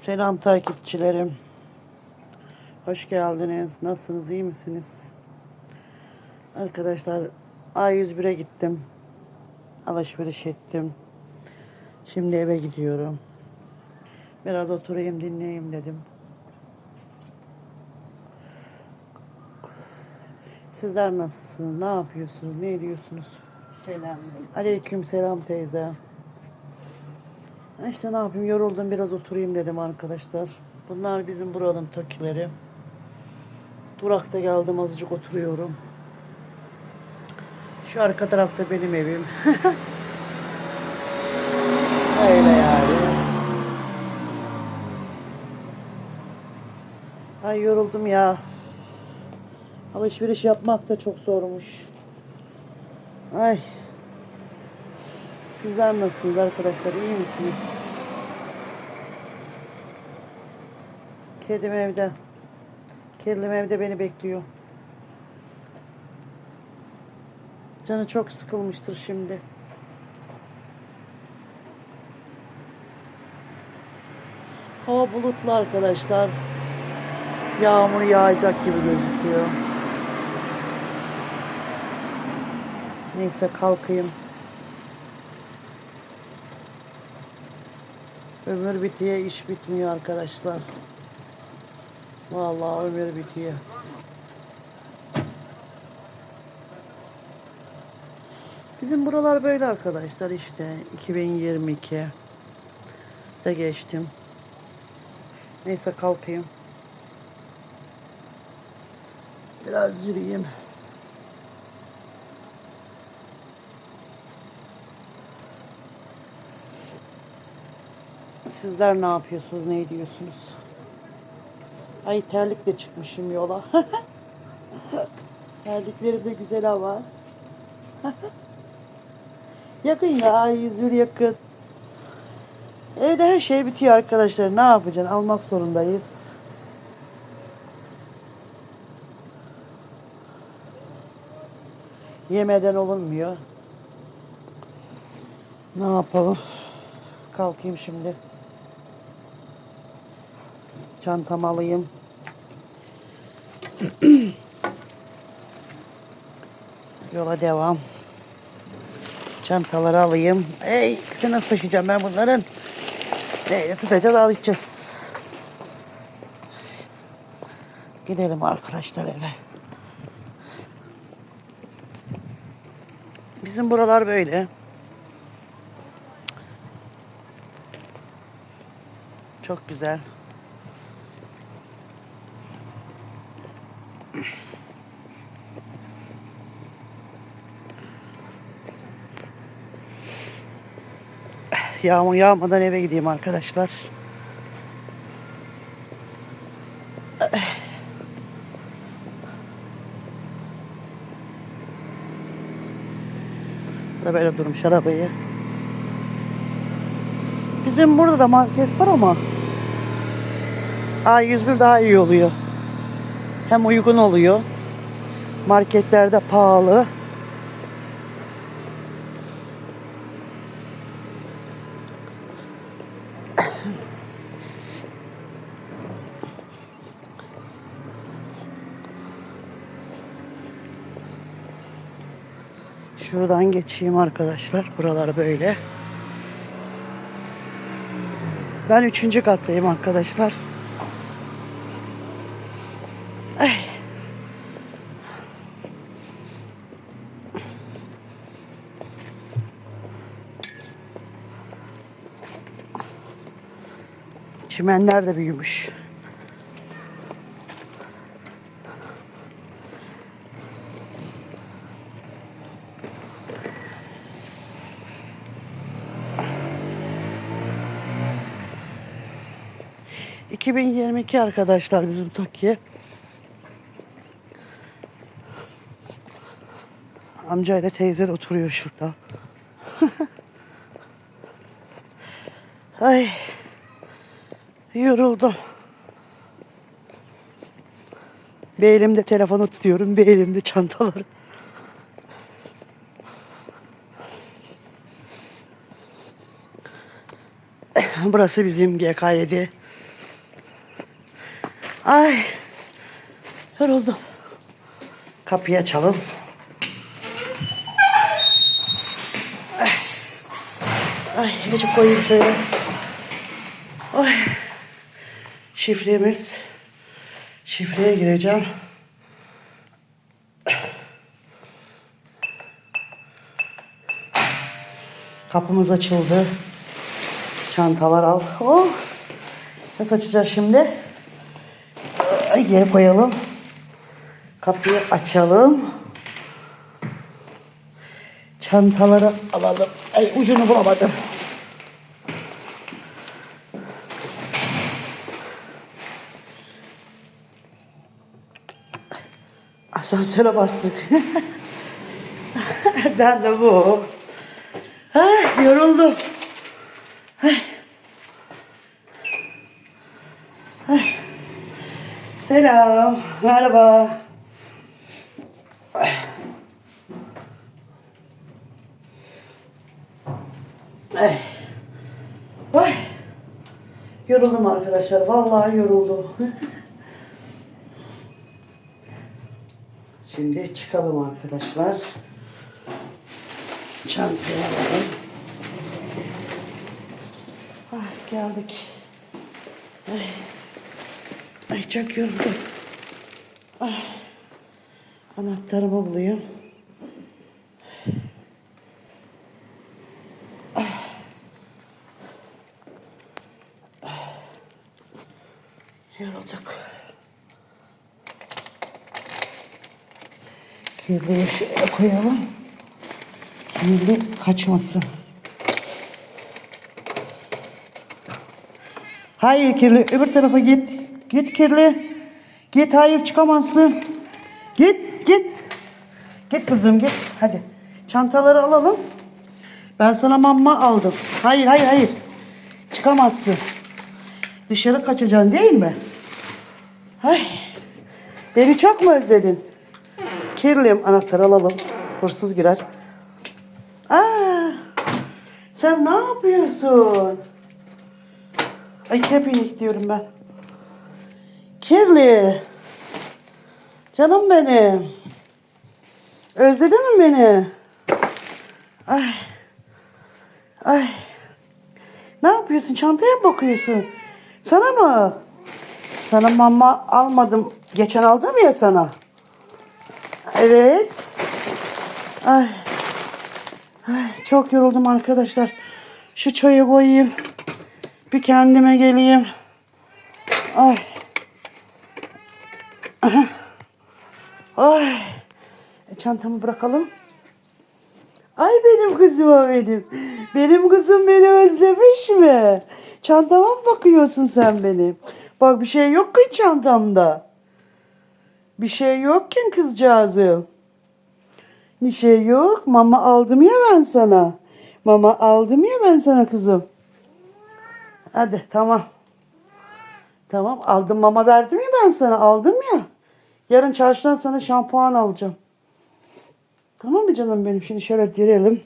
Selam takipçilerim. Hoş geldiniz. Nasılsınız? iyi misiniz? Arkadaşlar A101'e gittim. Alışveriş ettim. Şimdi eve gidiyorum. Biraz oturayım dinleyeyim dedim. Sizler nasılsınız? Ne yapıyorsunuz? Ne ediyorsunuz? Selam. Aleyküm selam teyze. İşte ne yapayım yoruldum biraz oturayım dedim arkadaşlar. Bunlar bizim buranın tokileri. Durakta geldim azıcık oturuyorum. Şu arka tarafta benim evim. Öyle yani. Ay yoruldum ya. Alışveriş yapmak da çok zormuş. Ay. Sizler nasılsınız arkadaşlar? İyi misiniz? Kedim evde. Kedim evde beni bekliyor. Canı çok sıkılmıştır şimdi. Hava bulutlu arkadaşlar. Yağmur yağacak gibi gözüküyor. Neyse kalkayım. Ömür bitiyor, iş bitmiyor arkadaşlar. Vallahi ömür bitiyor. Bizim buralar böyle arkadaşlar işte 2022 de geçtim. Neyse kalkayım. Biraz yürüyeyim. Sizler ne yapıyorsunuz, ne ediyorsunuz? Ay terlikle çıkmışım yola. Terlikleri de güzel ama. yakın ya, yüzür yakın. Evde her şey bitiyor arkadaşlar. Ne yapacaksın? Almak zorundayız. Yemeden olunmuyor. Ne yapalım? Kalkayım şimdi. Çantamı alayım. Yola devam. Çantaları alayım. Ey kızı nasıl taşıyacağım ben bunların? Neyle tutacağız alacağız. Gidelim arkadaşlar eve. Bizim buralar böyle. Çok güzel. Yağmur yağmadan eve gideyim arkadaşlar. Da böyle durmuş arabayı. Bizim burada da market var ama A101 daha iyi oluyor. Hem uygun oluyor. Marketlerde pahalı. Şuradan geçeyim arkadaşlar. Buralar böyle. Ben üçüncü kattayım arkadaşlar. Çimenler de büyümüş. ...2022 arkadaşlar bizim Tokyo. Amcayla teyze de oturuyor şurada. Ay. Yoruldum. Bir elimde telefonu tutuyorum, bir elimde çantaları. Burası bizim GK7 Ay. Yoruldum. Kapıyı açalım. Ay. Ay, azıcık koyayım şöyle. Ay. Şifremiz. Şifreye gireceğim. Kapımız açıldı. Çantalar al. Oh. Nasıl açacağız şimdi? Ay, geri koyalım. Kapıyı açalım. Çantaları alalım. Ay ucunu bulamadım. Asansöre bastık. ben de bu. Ay, yoruldum. Ay. Ay. Selam. Merhaba. Ay. Ay. Yoruldum arkadaşlar. Vallahi yoruldum. Şimdi çıkalım arkadaşlar. Çantayı alalım. Ah geldik. Ay, Ay çok yoruldum. Ah. Anahtarımı bulayım. Kirliyi şuraya koyalım. Kirli kaçmasın. Hayır kirli. Öbür tarafa git. Git kirli. Git hayır çıkamazsın. Git git. Git kızım git. Hadi. Çantaları alalım. Ben sana mamma aldım. Hayır hayır hayır. Çıkamazsın. Dışarı kaçacaksın değil mi? Ay. Beni çok mu özledin? Kirliyim anahtarı alalım. Hırsız girer. Aa, sen ne yapıyorsun? Ay kepinik diyorum ben. Kirli. Canım benim. Özledin mi beni? Ay. Ay. Ne yapıyorsun? Çantaya mı bakıyorsun? Sana mı? Sana mama almadım. Geçen aldım ya sana. Evet. Ay. Ay, çok yoruldum arkadaşlar. Şu çayı koyayım. Bir kendime geleyim. Ay. Aha. Ay. E, çantamı bırakalım. Ay benim kızım o benim. Benim kızım beni özlemiş mi? Çantama mı bakıyorsun sen benim? Bak bir şey yok ki çantamda. Bir şey yok ki kızcağızım. Bir şey yok. Mama aldım ya ben sana. Mama aldım ya ben sana kızım. Hadi tamam. Tamam aldım mama verdim ya ben sana aldım ya. Yarın çarşıdan sana şampuan alacağım. Tamam mı canım benim? Şimdi şöyle girelim.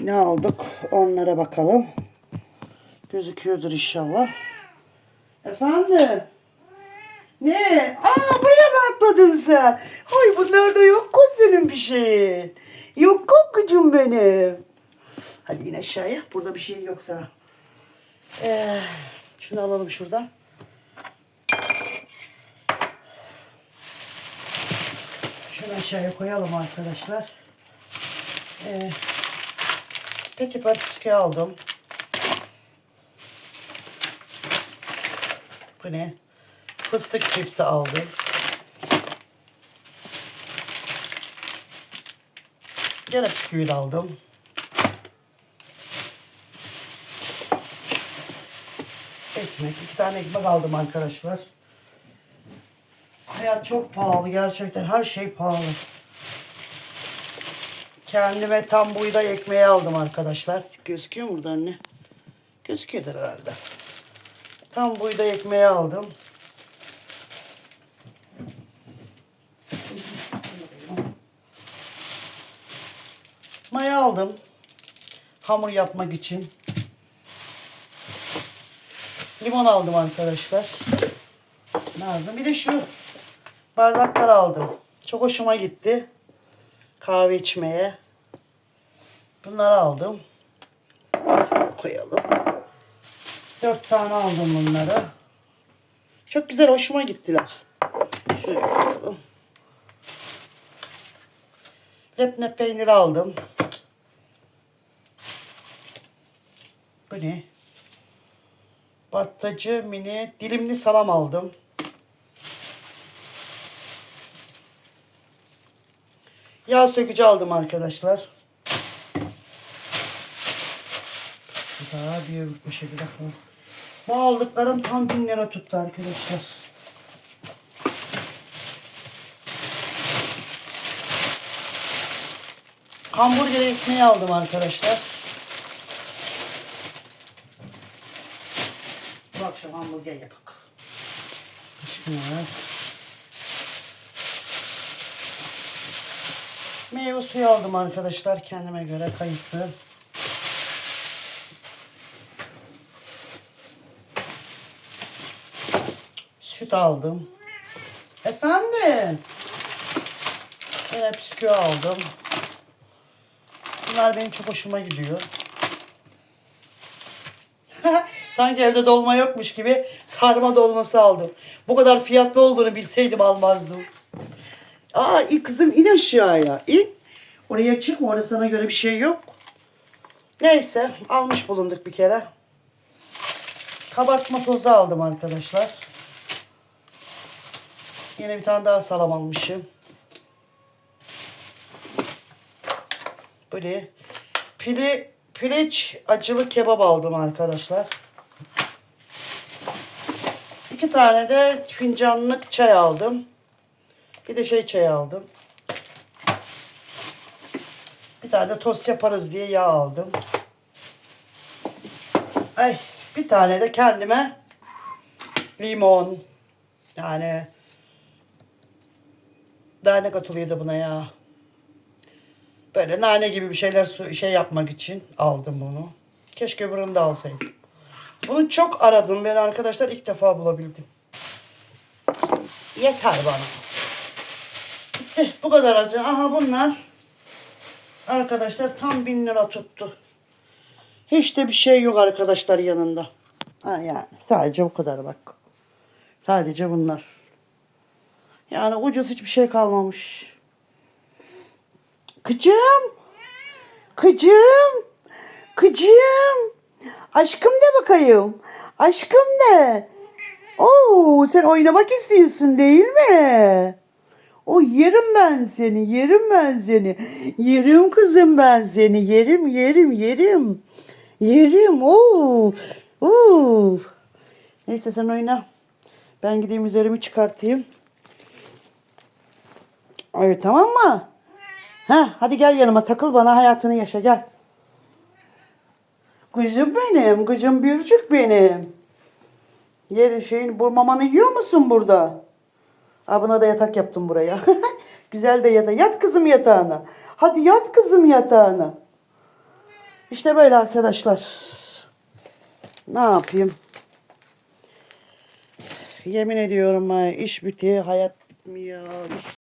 Ne aldık? Onlara bakalım. Gözüküyordur inşallah. Efendim? Ne? Aa buraya mı atladın sen? Ay bunlarda yok ko senin bir şeyin. Yok kokucum benim. Hadi in aşağıya. Burada bir şey yok sana. Ee, şunu alalım şuradan. Şunu aşağıya koyalım arkadaşlar. Ee, Petit patiske aldım. Bu ne? Fıstık cipsi aldım. Gene bisküvit aldım. Ekmek. iki tane ekmek aldım arkadaşlar. Hayat çok pahalı gerçekten. Her şey pahalı. Kendime tam buğday ekmeği aldım arkadaşlar. Gözüküyor mu burada anne? Gözüküyordur herhalde. Tam buğday ekmeği aldım. Maya aldım. Hamur yapmak için. Limon aldım arkadaşlar. lazım. Bir de şu bardaklar aldım. Çok hoşuma gitti. Kahve içmeye. Bunları aldım. Koyalım. Dört tane aldım bunları. Çok güzel hoşuma gittiler. Şuraya koyalım. Lepne peyniri aldım. Bu ne? Battacı mini dilimli salam aldım. Yağ sökücü aldım arkadaşlar. Daha bir şekilde. Bu aldıklarım tam bin lira tuttu arkadaşlar. Hamburger ekmeği aldım arkadaşlar. Bu hamburger yapak. Meyve suyu aldım arkadaşlar kendime göre kayısı. Süt aldım. Efendim? Yine bisküvi aldım. Bunlar benim çok hoşuma gidiyor. Sanki evde dolma yokmuş gibi sarma dolması aldım. Bu kadar fiyatlı olduğunu bilseydim almazdım. Aa kızım in aşağıya in. Oraya çıkma orada sana göre bir şey yok. Neyse almış bulunduk bir kere. Kabartma tozu aldım arkadaşlar. Yine bir tane daha salam almışım. Böyle pili piliç acılı kebap aldım arkadaşlar. İki tane de fincanlık çay aldım. Bir de şey çay aldım. Bir tane de tost yaparız diye yağ aldım. Ay bir tane de kendime limon. Yani daha ne katılıyordu buna ya? Böyle nane gibi bir şeyler şey yapmak için aldım bunu. Keşke öbürünü de alsaydım. Bunu çok aradım ben arkadaşlar ilk defa bulabildim. Yeter bana. Bitti. Bu kadar alacağım. Aha bunlar arkadaşlar tam bin lira tuttu. Hiç de bir şey yok arkadaşlar yanında. Ha yani sadece bu kadar bak. Sadece bunlar. Yani ucuz hiçbir şey kalmamış. Kıcım. Kıcım. Kıcım. Aşkım ne bakayım? Aşkım ne? Oo, sen oynamak istiyorsun değil mi? O yerim ben seni, yerim ben seni. Yerim kızım ben seni, yerim, yerim, yerim. Yerim, oo. Oo. Neyse sen oyna. Ben gideyim üzerimi çıkartayım. Evet tamam mı? Ha, hadi gel yanıma takıl bana hayatını yaşa gel. Kızım benim, kızım biricik benim. Yerin şeyin, bu mamanı yiyor musun burada? Aa, buna da yatak yaptım buraya. Güzel de yatak. Yat kızım yatağına. Hadi yat kızım yatağına. İşte böyle arkadaşlar. Ne yapayım? Yemin ediyorum iş bitiyor, hayat bitmiyor.